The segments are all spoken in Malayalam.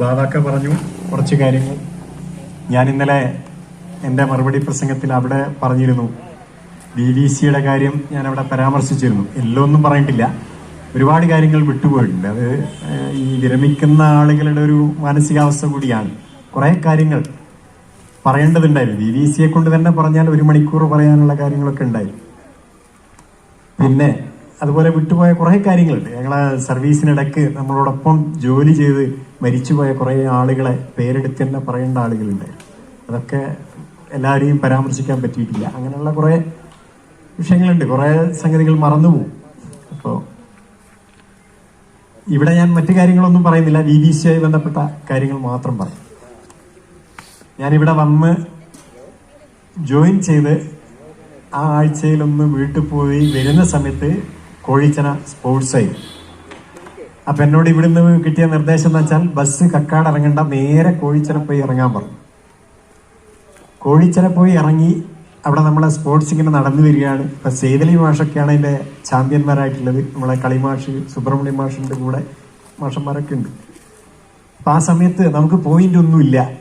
ദാദാക്ക പറഞ്ഞു കുറച്ച് കാര്യങ്ങൾ. ഞാൻ ഇന്നലെ എന്റെ മറുപടി പ്രസംഗത്തിൽ അവിടെ പറഞ്ഞിരുന്നു. ബി വി സിയുടെ കാര്യം ഞാൻ അവിടെ പരാമർശിച്ചിരുന്നു. എല്ലാം ഒന്നും പറഞ്ഞിട്ടില്ല. ഒരുപാട് കാര്യങ്ങൾ വിട്ടുപോയിട്ടുണ്ട്. അത് ഈ വിരമിക്കുന്ന ആളുകളുടെ ഒരു മാനസികാവസ്ഥ കൂടിയാണ്. കുറേ കാര്യങ്ങൾ പറയേണ്ടതുണ്ടായിരുന്നു. ബി വി സിയെ കൊണ്ട് തന്നെ പറഞ്ഞാൽ ഒരു മണിക്കൂർ പറയാനുള്ള കാര്യങ്ങളൊക്കെ ഉണ്ടായിരുന്നു. പിന്നെ അതുപോലെ വിട്ടുപോയ കുറേ കാര്യങ്ങളുണ്ട്. ഞങ്ങളെ സർവീസിനിടക്ക് നമ്മളോടൊപ്പം ജോലി ചെയ്ത് മരിച്ചുപോയ കുറേ ആളുകളെ പേരെടുത്ത് തന്നെ പറയേണ്ട ആളുകളുണ്ടായിരുന്നു അതൊക്കെ എല്ലാവരെയും പരാമർശിക്കാൻ പറ്റിയിട്ടില്ല. അങ്ങനെയുള്ള കുറേ വിഷയങ്ങളുണ്ട്. കുറേ സംഗതികൾ മറന്നുപോകും. അപ്പോൾ ഇവിടെ ഞാൻ മറ്റു കാര്യങ്ങളൊന്നും പറയുന്നില്ല. ബി ബി സിയായി ബന്ധപ്പെട്ട കാര്യങ്ങൾ മാത്രം പറയും. ഞാനിവിടെ വന്ന് ജോയിൻ ചെയ്ത് ആ ആഴ്ചയിലൊന്ന് വീട്ടിൽ പോയി വരുന്ന സമയത്ത് കോഴിച്ചന സ്പോർട്സ് ആയി. അപ്പൊ എന്നോട് ഇവിടുന്ന് കിട്ടിയ നിർദ്ദേശം എന്ന് വെച്ചാൽ ബസ് കക്കാട് ഇറങ്ങണ്ട നേരെ കോഴിച്ചന പോയി ഇറങ്ങാൻ പറഞ്ഞു. കോഴിച്ചന പോയി ഇറങ്ങി അവിടെ നമ്മളെ സ്പോർട്സ് ഇങ്ങനെ നടന്നു വരികയാണ്. ഇപ്പൊ സേതലി മാഷൊക്കെയാണ് അതിന്റെ ചാമ്പ്യന്മാരായിട്ടുള്ളത്. നമ്മളെ കളിമാഷ് സുബ്രഹ്മണ്യ മാഷിന്റെ കൂടെ മാഷന്മാരൊക്കെ ഉണ്ട്. അപ്പൊ ആ സമയത്ത് നമുക്ക് പോയിന്റ് ഒന്നുമില്ല.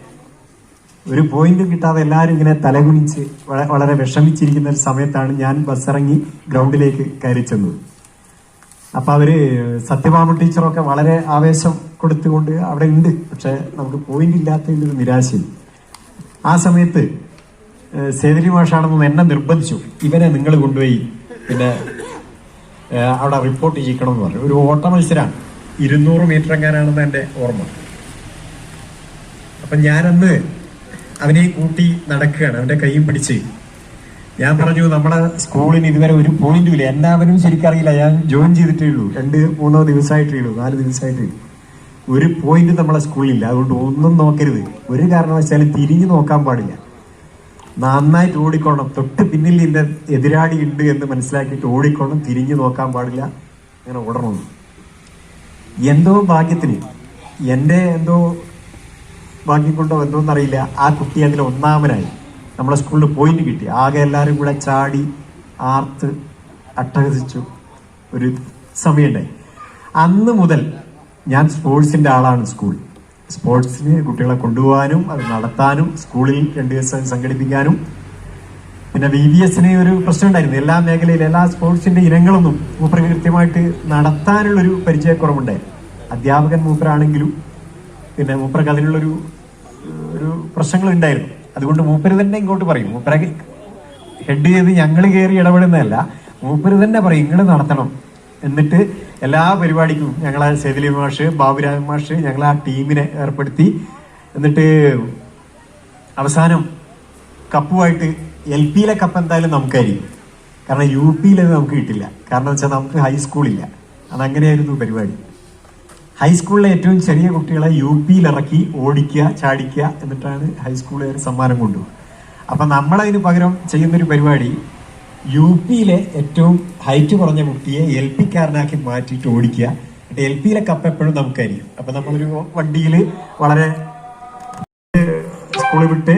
ഒരു പോയിന്റും കിട്ടാതെ എല്ലാവരും ഇങ്ങനെ തലകുനിച്ച് വളരെ വിഷമിച്ചിരിക്കുന്ന ഒരു സമയത്താണ് ഞാൻ ബസ്സിറങ്ങി ഗ്രൗണ്ടിലേക്ക് കയറി ചെന്നത്. അപ്പൊ അവർ സത്യഭാമ ടീച്ചറൊക്കെ വളരെ ആവേശം കൊടുത്തുകൊണ്ട് അവിടെ ഉണ്ട് പക്ഷെ നമുക്ക് പോയിന്റ് ഇല്ലാത്തതിന്റെ ഒരു നിരാശയും ആ സമയത്ത് സേതരി മാഷാണെന്ന് എന്നെ നിർബന്ധിച്ചു. ഇവനെ നിങ്ങൾ കൊണ്ടുപോയി പിന്നെ അവിടെ റിപ്പോർട്ട് ചെയ്യിക്കണം എന്ന് പറഞ്ഞു. ഒരു ഓട്ട മത്സരമാണ് ഇരുന്നൂറ് മീറ്റർ എങ്ങാനാണെന്ന് എന്റെ ഓർമ്മ. അപ്പൊ ഞാനന്ന് അവനെ കൂട്ടി നടക്കുകയാണ്. അവന്റെ കൈയും പിടിച്ച്. ഞാൻ പറഞ്ഞു നമ്മുടെ സ്കൂളിന് ഇതുവരെ ഒരു പോയിന്റും ഇല്ല. എല്ലാവരും ശരിക്കറിയില്ല. ഞാൻ ജോയിൻ ചെയ്തിട്ടേ ഉള്ളൂ. രണ്ട് മൂന്നോ ദിവസമായിട്ടേ ഉള്ളൂ. നാല് ദിവസമായിട്ടേ. ഒരു പോയിന്റ് നമ്മളെ സ്കൂളിലില്ല. അതുകൊണ്ട് ഒന്നും നോക്കരുത്. ഒരു കാരണവശാലും തിരിഞ്ഞു നോക്കാൻ പാടില്ല. നന്നായിട്ട് ഓടിക്കോണം. തൊട്ട് പിന്നിൽ ഇതിന്റെ എതിരാളി ഉണ്ട് എന്ന് മനസ്സിലാക്കിയിട്ട് ഓടിക്കോണം. തിരിഞ്ഞു നോക്കാൻ പാടില്ല. അങ്ങനെ ഓടണമെന്ന് എന്തോ ഭാഗ്യത്തിന്. എന്റെ എന്തോ ഭാഗ്യം കൊണ്ടോ എന്തോന്നറിയില്ല. ആ കുട്ടി അതിൽ ഒന്നാമനായി. നമ്മളെ സ്കൂളിൽ പോയിന്റ് കിട്ടി. ആകെ എല്ലാവരും കൂടെ ചാടി ആർത്ത് അട്ടഹസിച്ചു. ഒരു സമയമുണ്ടായി. അന്ന് മുതൽ ഞാൻ സ്പോർട്സിന്റെ ആളാണ് സ്കൂൾ. സ്പോർട്സിന് കുട്ടികളെ കൊണ്ടുപോകാനും അത് നടത്താനും സ്കൂളിൽ രണ്ട് ദിവസം സംഘടിപ്പിക്കാനും. പിന്നെ വി ബി എസിന് ഒരു പ്രശ്നം ഉണ്ടായിരുന്നു എല്ലാ മേഖലയിലും എല്ലാ സ്പോർട്സിന്റെ ഇനങ്ങളൊന്നും മൂപ്പർ കൃത്യമായിട്ട് നടത്താനുള്ളൊരു പരിചയക്കുറവുണ്ടായിരുന്നു അധ്യാപകൻ മൂപ്പരാണെങ്കിലും പിന്നെ മൂപ്പർക്ക് അതിനുള്ളൊരു ഒരു പ്രശ്നങ്ങൾ ഉണ്ടായിരുന്നു അതുകൊണ്ട് മൂപ്പര് തന്നെ ഇങ്ങോട്ട് പറയും. മൂപ്പരക്ക് ഹെഡ് ചെയ്ത് ഞങ്ങൾ കയറി ഇടപെടുന്നതല്ല മൂപ്പര് തന്നെ പറയും നിങ്ങൾ നടത്തണം. എന്നിട്ട് എല്ലാ പരിപാടിക്കും ഞങ്ങളെ സെതിലി മാഷ് ബാബുരാജ് മാഷ് ഞങ്ങൾ ആ ടീമിനെ ഏർപ്പെടുത്തി. എന്നിട്ട് അവസാനം കപ്പുമായിട്ട് എൽ പിയിലെ കപ്പ് എന്തായാലും നമുക്കായിരിക്കും. കാരണം യു പിയിലത് നമുക്ക് കിട്ടില്ല. കാരണം വെച്ചാൽ നമുക്ക് ഹൈസ്കൂളില്ല അതങ്ങനെയായിരുന്നു പരിപാടി. ഹൈസ്കൂളിലെ ഏറ്റവും ചെറിയ കുട്ടികളെ യു പിയിൽ ഇറക്കി ഓടിക്കുക ചാടിക്കുക എന്നിട്ടാണ് ഹൈസ്കൂളുകാർ സമ്മാനം കൊണ്ടുപോകുക അപ്പം നമ്മളതിന് പകരം ചെയ്യുന്നൊരു പരിപാടി യു പിയിലെ ഏറ്റവും ഹൈറ്റ് കുറഞ്ഞ കുട്ടിയെ എൽ പിക്കാരനാക്കി മാറ്റിയിട്ട് ഓടിക്കുക. എന്നിട്ട് എൽ പിയിലെ കപ്പ് എപ്പോഴും നമുക്കായിരിക്കും. അപ്പം നമ്മളൊരു വണ്ടിയിൽ വളരെ സ്കൂളിൽ വിട്ട്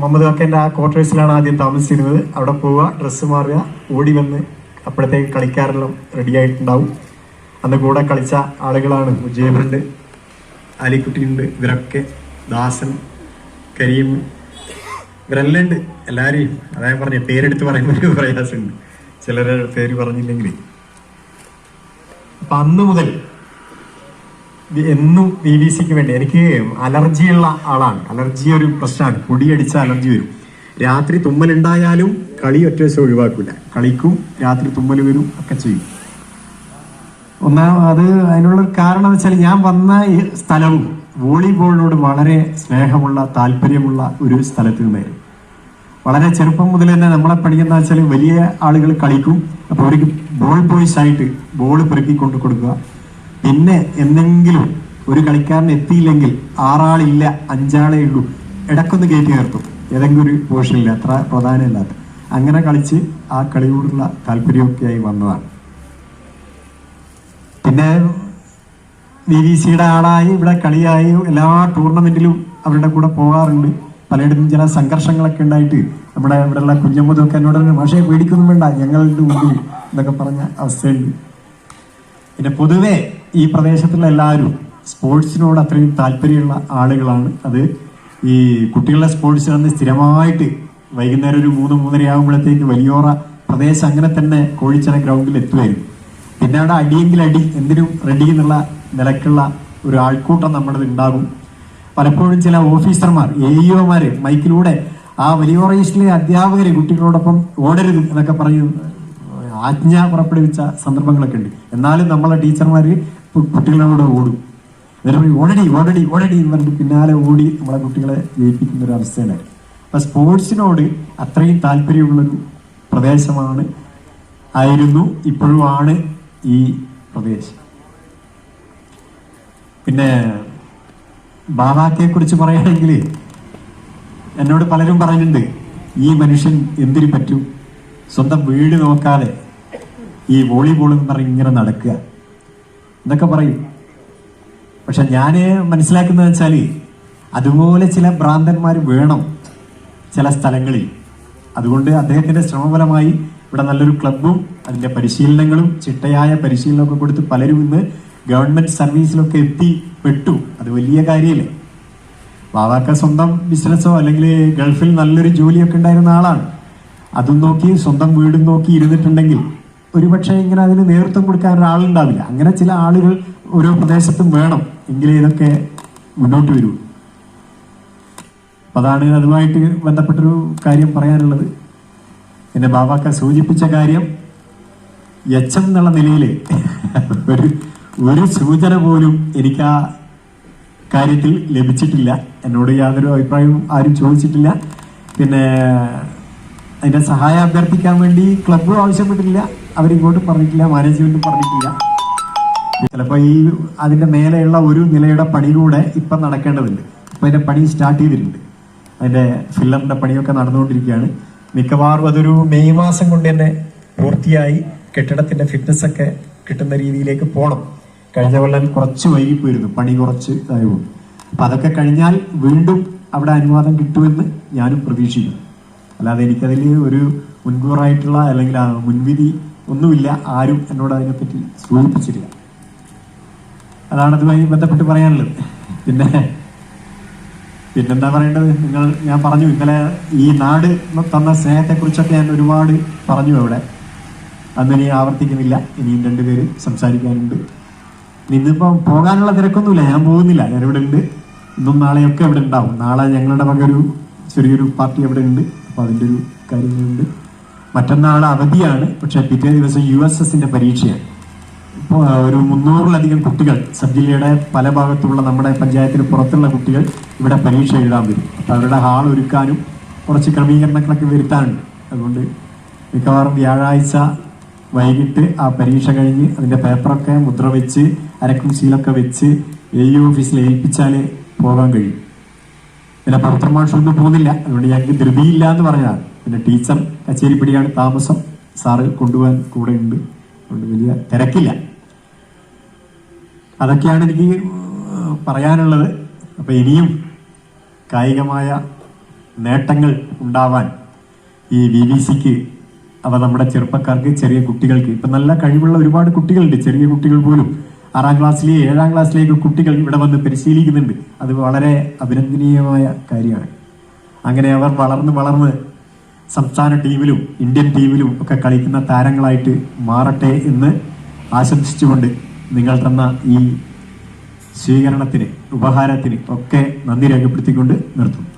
മുഹമ്മദ് വക്കന്റെ ആ ക്വാർട്ടേഴ്സിലാണ് ആദ്യം താമസിച്ചിരുന്നത്. അവിടെ പോവുക ഡ്രസ്സ് മാറുക ഓടി വന്ന് അപ്പോഴത്തേക്ക് കളിക്കാരെല്ലാം റെഡി ആയിട്ടുണ്ടാവും. അന്ന് കൂടെ കളിച്ച ആളുകളാണ് മുജീബുണ്ട് ആലിക്കുട്ടിയുണ്ട് ഇവരൊക്കെ ദാസൻ കരീം. ഇവരെല്ലാം ഉണ്ട് എല്ലാവരെയും അതായത് പറഞ്ഞ പേരെടുത്ത് പറയുന്നൊരു പ്രയാസമുണ്ട്. ചിലരെ പേര് പറഞ്ഞില്ലെങ്കിൽ അപ്പൊ അന്ന് മുതൽ എന്നും വി വി സിക്ക് വേണ്ടി എനിക്ക് അലർജിയുള്ള ആളാണ്. അലർജി ഒരു പ്രശ്നമാണ്. പൊടിയടിച്ച അലർജി വരും. രാത്രി തുമ്മലുണ്ടായാലും കളി ഒറ്റ ദിവസം ഒഴിവാക്കില്ല കളിക്കും രാത്രി തുമ്മൽ വരും ഒക്കെ ചെയ്യും. ഒന്നാം അത് അതിനുള്ള കാരണം വെച്ചാൽ ഞാൻ വന്ന സ്ഥലവും വോളിബോളിനോട് വളരെ സ്നേഹമുള്ള താല്പര്യമുള്ള ഒരു സ്ഥലത്ത് നിന്നായിരുന്നു. വളരെ ചെറുപ്പം മുതൽ തന്നെ നമ്മളെ പഠിക്കുന്ന വെച്ചാൽ വലിയ ആളുകൾ കളിക്കും. അപ്പോൾ അവർക്ക് ബോൾ ബോയ്സ് ആയിട്ട് ബോൾ പെറുക്കി കൊണ്ടു കൊടുക്കുക. പിന്നെ എന്തെങ്കിലും ഒരു കളിക്കാരൻ എത്തിയില്ലെങ്കിൽ ആറാളില്ല അഞ്ചാളേ ഉള്ളൂ ഇടക്കൊന്ന് കയറ്റി നിർത്തും. ഏതെങ്കിലും ഒരു പോർഷനില്ല അത്ര പ്രധാനമില്ലാത്ത അങ്ങനെ കളിച്ച് ആ കളിയോടുള്ള താല്പര്യമൊക്കെയായി വന്നതാണ്. പിന്നെ വി വി സിയുടെ ആളായി ഇവിടെ കളിയായി എല്ലാ ടൂർണമെന്റിലും അവരുടെ കൂടെ പോകാറുണ്ട്. പലയിടത്തും ചില സംഘർഷങ്ങളൊക്കെ ഉണ്ടായിട്ട് നമ്മുടെ ഇവിടെയുള്ള കുഞ്ഞമ്മതൊക്കെ എന്നോട് പക്ഷേ പേടിക്കൊന്നും വേണ്ട ഞങ്ങളുടെ മുമ്പിൽ എന്നൊക്കെ പറഞ്ഞ അവസ്ഥയുണ്ട്. പിന്നെ പൊതുവെ ഈ പ്രദേശത്തുള്ള എല്ലാവരും സ്പോർട്സിനോട് അത്രയും താല്പര്യമുള്ള ആളുകളാണ്. അത് ഈ കുട്ടികളുടെ സ്പോർട്സ് അന്ന് സ്ഥിരമായിട്ട് വൈകുന്നേരം ഒരു മൂന്ന് മൂന്നര ആകുമ്പോഴത്തേക്ക് വലിയോറ പ്രദേശം അങ്ങനെ തന്നെ കോഴിച്ചന ഗ്രൗണ്ടിൽ എത്തുമായിരുന്നു. പിന്നെ അവിടെ അടിയെങ്കിൽ അടി എന്തിനും റെഡി എന്നുള്ള നിലക്കുള്ള ഒരു ആൾക്കൂട്ടം നമ്മുടെ ഉണ്ടാകും. പലപ്പോഴും ചില ഓഫീസർമാർ എ ഇഒമാര് മൈക്കിലൂടെ ആ വലിയ ഓറേഷനിലെ അധ്യാപകര് കുട്ടികളോടൊപ്പം ഓടരുത് എന്നൊക്കെ പറയും ആജ്ഞ പുറപ്പെടുവിച്ച സന്ദർഭങ്ങളൊക്കെ ഉണ്ട്. എന്നാലും നമ്മളെ ടീച്ചർമാർ കുട്ടികളോട് ഓടും. എന്നിട്ട് ഓടടി ഓടടി ഓടടി എന്ന് പറഞ്ഞിട്ട് പിന്നാലെ ഓടി നമ്മളെ കുട്ടികളെ ജയിപ്പിക്കുന്ന ഒരു അവസ്ഥയാണ്. അപ്പൊ സ്പോർട്സിനോട് അത്രയും താല്പര്യമുള്ളൊരു പ്രദേശമാണ് ആയിരുന്നു ഇപ്പോഴുമാണ് ഈ പ്രദേശം. പിന്നെ ബാബാക്കയെ കുറിച്ച് പറയുകയാണെങ്കിൽ എന്നോട് പലരും പറഞ്ഞിട്ടുണ്ട് ഈ മനുഷ്യൻ എന്തിനു പറ്റും? സ്വന്തം വീട് നോക്കാതെ ഈ വോളിബോൾ എന്ന് പറഞ്ഞ് ഇങ്ങനെ നടക്കുക. എന്നൊക്കെ പറയും. പക്ഷെ ഞാൻ മനസ്സിലാക്കുന്നത് വെച്ചാൽ അതുപോലെ ചില ഭ്രാന്തന്മാർ വേണം ചില സ്ഥലങ്ങളിൽ. അതുകൊണ്ട് അദ്ദേഹത്തിന്റെ ശ്രമഫലമായി ഇവിടെ നല്ലൊരു ക്ലബും അതിന്റെ പരിശീലനങ്ങളും ചിട്ടയായ പരിശീലനമൊക്കെ കൊടുത്ത് പലരും ഇന്ന് ഗവൺമെന്റ് സർവീസിലൊക്കെ എത്തിപ്പെട്ടു അത് വലിയ കാര്യമല്ലേ ബാബാക്ക സ്വന്തം ബിസിനസ്സോ അല്ലെങ്കിൽ ഗൾഫിൽ നല്ലൊരു ജോലിയൊക്കെ ഉണ്ടായിരുന്ന ആളാണ്. അതും നോക്കി സ്വന്തം വീടും നോക്കി ഇരുന്നിട്ടുണ്ടെങ്കിൽ ഒരുപക്ഷെ ഇങ്ങനെ അതിന് നേതൃത്വം കൊടുക്കാൻ ഒരാളുണ്ടാവില്ല. അങ്ങനെ ചില ആളുകൾ ഓരോ പ്രദേശത്തും വേണം എങ്കിലേ ഇതൊക്കെ മുന്നോട്ട് വരൂ. അതാണ് അതുമായിട്ട് ബന്ധപ്പെട്ടൊരു കാര്യം പറയാനുള്ളത്. എന്നെ ബാബാക്ക സൂചിപ്പിച്ച കാര്യം എച്ചം എന്നുള്ള നിലയിൽ ഒരു ഒരു സൂചന പോലും എനിക്ക് ആ കാര്യത്തിൽ ലഭിച്ചിട്ടില്ല. എന്നോട് യാതൊരു അഭിപ്രായവും ആരും ചോദിച്ചിട്ടില്ല. പിന്നെ അതിന്റെ സഹായം അഭ്യർത്ഥിക്കാൻ വേണ്ടി ക്ലബും ആവശ്യപ്പെട്ടില്ല അവരിങ്ങോട്ടും പറഞ്ഞിട്ടില്ല മാനേജ്മെന്റും പറഞ്ഞിട്ടില്ല. ചിലപ്പോ ഈ അതിന്റെ മേലെയുള്ള ഒരു നിലയുടെ പണിയിലൂടെ ഇപ്പം നടക്കേണ്ടതുണ്ട്. ഇപ്പൊ അതിന്റെ പണി സ്റ്റാർട്ട് ചെയ്തിട്ടുണ്ട്. അതിന്റെ ഫില്ലറിന്റെ പണിയൊക്കെ നടന്നുകൊണ്ടിരിക്കുകയാണ്. മിക്കവാറും അതൊരു മെയ് മാസം കൊണ്ട് തന്നെ പൂർത്തിയായി കെട്ടിടത്തിന്റെ ഫിറ്റ്നസ് ഒക്കെ കിട്ടുന്ന രീതിയിലേക്ക് പോകണം കഴിഞ്ഞ കൊല്ലം കുറച്ച് വൈകിപ്പോയിരുന്നു. പണി കുറച്ച് ഇതായതുകൊണ്ട്. അപ്പൊ അതൊക്കെ കഴിഞ്ഞാൽ വീണ്ടും അവിടെ അനുവാദം കിട്ടുമെന്ന് ഞാനും പ്രതീക്ഷിക്കുന്നു. അല്ലാതെ എനിക്കതിൽ ഒരു മുൻകൂറായിട്ടുള്ള അല്ലെങ്കിൽ മുൻവിധി ഒന്നുമില്ല. ആരും എന്നോട് അതിനെപ്പറ്റി സൂചിപ്പിച്ചിട്ടില്ല. അതാണ് അതുമായി ബന്ധപ്പെട്ട് പറയാനുള്ളത്. പിന്നെ പിന്നെന്താ പറയേണ്ടത്? നിങ്ങൾ ഞാൻ പറഞ്ഞു ഇന്നലെ ഈ നാട് തന്ന സ്നേഹത്തെക്കുറിച്ചൊക്കെ ഞാൻ ഒരുപാട് പറഞ്ഞു അവിടെ അന്ന് ഇനി ആവർത്തിക്കുന്നില്ല. ഇനിയും രണ്ടുപേര് സംസാരിക്കാനുണ്ട്. ഇന്നിപ്പം പോകാനുള്ള തിരക്കൊന്നുമില്ല. ഞാൻ പോകുന്നില്ല. ഞാൻ ഇവിടെ ഉണ്ട്. ഇന്നും നാളെയൊക്കെ ഇവിടെ ഉണ്ടാവും. നാളെ ഞങ്ങളുടെ വക ഒരു ചെറിയൊരു പാർട്ടി അവിടെ ഉണ്ട്. അപ്പൊ അതിന്റെ ഒരു കാര്യങ്ങളുണ്ട്. മറ്റന്നാൾ അവധിയാണ്. പക്ഷെ പിറ്റേ ദിവസം യു എസ് എസിന്റെ പരീക്ഷയാണ്. ഒരു മുന്നൂറിലധികം കുട്ടികൾ സബ് ജില്ലയുടെ പല ഭാഗത്തുള്ള നമ്മുടെ പഞ്ചായത്തിന് പുറത്തുള്ള കുട്ടികൾ ഇവിടെ പരീക്ഷ എഴുതാൻ വരും. അവരുടെ ഹാൾ ഒരുക്കാനും കുറച്ച് ക്രമീകരണങ്ങളൊക്കെ വരുത്താനുണ്ട്. അതുകൊണ്ട് മിക്കവാറും വ്യാഴാഴ്ച വൈകിട്ട് ആ പരീക്ഷ കഴിഞ്ഞ് അതിന്റെ പേപ്പറൊക്കെ മുദ്ര വെച്ച് അരക്കും ശീലൊക്കെ വെച്ച് എ യു ഓഫീസിൽ ഏൽപ്പിച്ചാലേ പോകാൻ കഴിയും. പിന്നെ പവിത്ര മാഷൊന്നും പോകുന്നില്ല. അതുകൊണ്ട് ഞങ്ങൾക്ക് ധൃതിയില്ല എന്ന് പറഞ്ഞതാണ്. പിന്നെ ടീച്ചർ കച്ചേരിപ്പടിയാണ് താമസം. സാറ് കൊണ്ടുപോകാൻ കൂടെ ഉണ്ട്. അതുകൊണ്ട് വലിയ തിരക്കില്ല. അതൊക്കെയാണ് എനിക്ക് പറയാനുള്ളത്. അപ്പോൾ ഇനിയും കായികമായ നേട്ടങ്ങൾ ഉണ്ടാവാൻ ഈ വി ബി സിക്ക് അവ നമ്മുടെ ചെറുപ്പക്കാർക്ക് ചെറിയ കുട്ടികൾക്ക് ഇപ്പൊ നല്ല കഴിവുള്ള ഒരുപാട് കുട്ടികളുണ്ട്. ചെറിയ കുട്ടികൾ പോലും ആറാം ക്ലാസ്സിലെ ഏഴാം ക്ലാസ്സിലേക്ക് കുട്ടികൾ ഇവിടെ വന്ന് പരിശീലിക്കുന്നുണ്ട്. അത് വളരെ അഭിനന്ദനീയമായ കാര്യമാണ്. അങ്ങനെ അവർ വളർന്ന് വളർന്ന് സംസ്ഥാന ടീമിലും ഇന്ത്യൻ ടീമിലും ഒക്കെ കളിക്കുന്ന താരങ്ങളായിട്ട് മാറട്ടെ എന്ന് ആശംസിച്ചുകൊണ്ട് നിങ്ങൾ തന്ന ഈ സ്വീകരണത്തിന് ഉപഹാരത്തിന് ഒക്കെ നന്ദി രേഖപ്പെടുത്തിക്കൊണ്ട് നിർത്തും